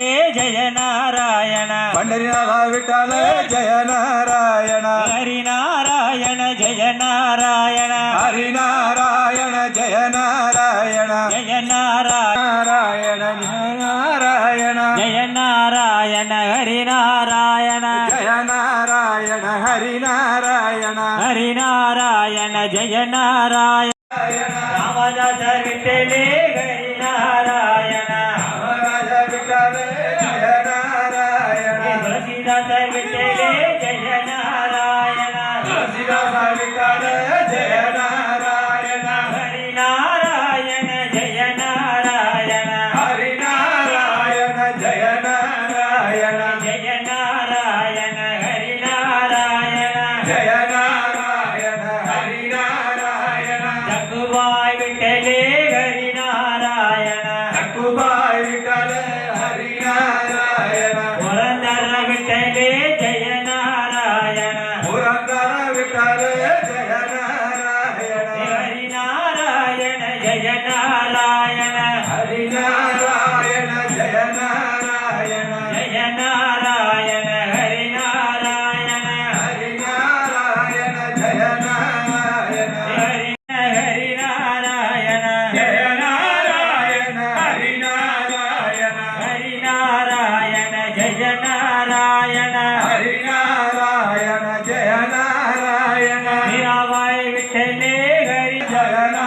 Jaya Narayana Pandharinath Vitthala Jaya Narayana Harinarayana Jaya Narayana Harinarayana Jaya Narayana Jaya Narayana Narayana Narayana Jaya Narayana Harinarayana Jaya Narayana Harinarayana Harinarayana Jaya Narayana Ramadasa విఠలే Harinarayana Tulsidas విఠలే Jaya Narayana తులసిదాస Vitthala Jaya Narayana Harinarayana Jaya Narayana Harinarayana Jaya Narayana Jaya Narayana Jaya Narayana Hari Narayana Jaya Narayana Jaya Narayana Hari Narayana Hari Narayana Jaya Narayana Hari Hari Narayana Jaya Narayana Hari Narayana Hari Narayana Jaya Narayana Hari Narayana Jaya Narayana Mirabai విఠలే Hari. జగనా